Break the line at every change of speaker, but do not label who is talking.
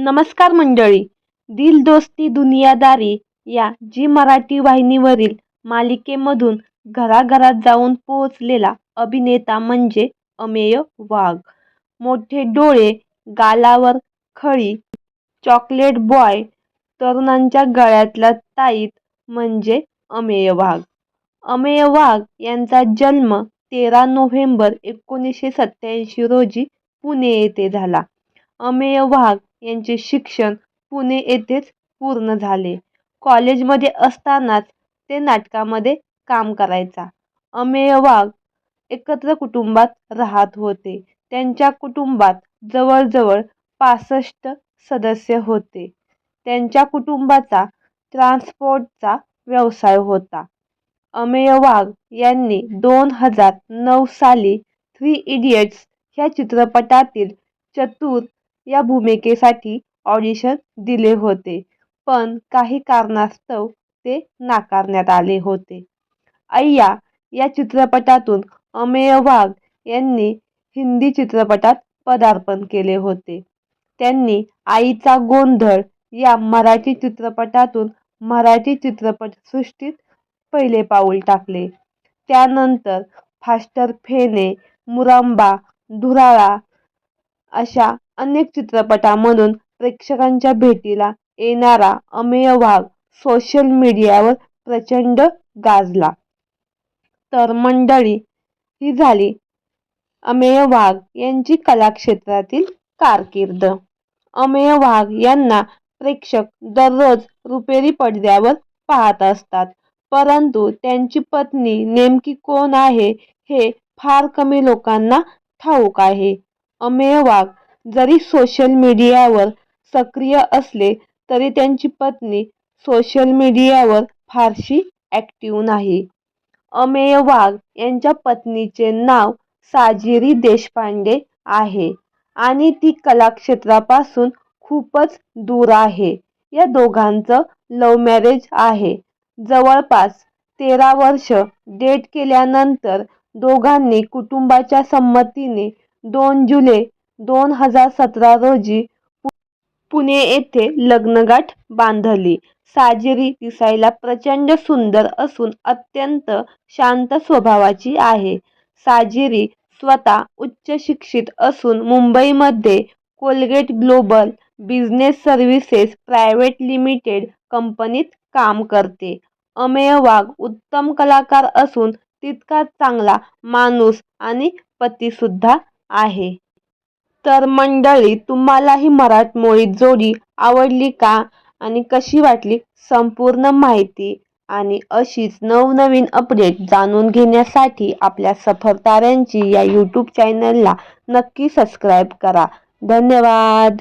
नमस्कार मंडळी. दिल दोस्ती दुनियादारी या जी मराठी वाहिनीवरील मालिकेमधून घराघरात जाऊन पोहोचलेला अभिनेता म्हणजे अमेय वाघ. मोठे डोळे गालावर खळी चॉकलेट बॉय तरुणांच्या गळ्यातला ताईत म्हणजे अमेय वाघ. अमेय वाघ यांचा जन्म तेरा नोव्हेंबर एकोणीसशे सत्याऐंशी रोजी पुणे येथे झाला. अमेय वाघ यांचे शिक्षण पुणे येथेच पूर्ण झाले. कॉलेजमध्ये असतानाच ते नाटकामध्ये काम करायचा. अमेय वाघ एकत्र कुटुंबात राहत होते. त्यांच्या कुटुंबात जवळजवळ पासष्ट सदस्य होते. त्यांच्या कुटुंबाचा ट्रान्सपोर्टचा व्यवसाय होता. अमेय वाघ यांनी दोन हजार नऊ साली थ्री इडियट्स ह्या चित्रपटातील चतुर या भूमिकेसाठी ऑडिशन दिले होते. पण काही कारणास्तव ते नाकारण्यात आले होते. अय्या या चित्रपटातून अमेय वाघ यांनी हिंदी चित्रपटात पदार्पण केले होते. त्यांनी आईचा गोंधळ या मराठी चित्रपटातून मराठी चित्रपटसृष्टीत पहिले पाऊल टाकले. त्यानंतर फास्टर फेणे मुरांबा धुराळा अशा अनेक चित्रपटांमधून प्रेक्षकांच्या भेटीला येणारा अमेय वाघ सोशल मीडियावर प्रचंड गाजला. तर मंडळी ही झाली अमेय वाघ यांची कलाक्षेत्रातील कारकीर्द. अमेय वाघ यांना प्रेक्षक दररोज रुपेरी पडद्यावर पाहत असतात परंतु त्यांची पत्नी नेमकी कोण आहे हे फार कमी लोकांना ठाऊक आहे. अमेय वाघ जरी सोशल मीडियावर सक्रिय असले तरी त्यांची पत्नी सोशल मीडियावर फारशी ॲक्टिव्ह नाही. अमेय वाघ यांच्या पत्नीचे नाव साजिरी देशपांडे आहे आणि ती कलाक्षेत्रापासून खूपच दूर आहे. या दोघांचं लव मॅरेज आहे. जवळपास तेरा वर्ष डेट केल्यानंतर दोघांनी कुटुंबाच्या संमतीने दोन जुलै दोन हजार सतरा रोजी पुणे येथे लग्नगाठ बांधली. साजिरी दिसायला प्रचंड सुंदर असून अत्यंत शांत स्वभावाची आहे. साजिरी स्वतः उच्च शिक्षित असून मुंबईमध्ये Colgate Global Business Services Private Limited कंपनीत काम करते. अमेय वाघ उत्तम कलाकार असून तितकाच चांगला माणूस आणि पतीसुद्धा आहे. तर मंडळी तुम्हाला ही मराठमोळी जोडी आवडली का? आणि कशी वाटली? संपूर्ण माहिती आणि अशीच नवनवीन अपडेट जाणून घेण्यासाठी आपल्या सफरताऱ्यांची या यूट्यूब चॅनलला नक्की सबस्क्राईब करा. धन्यवाद!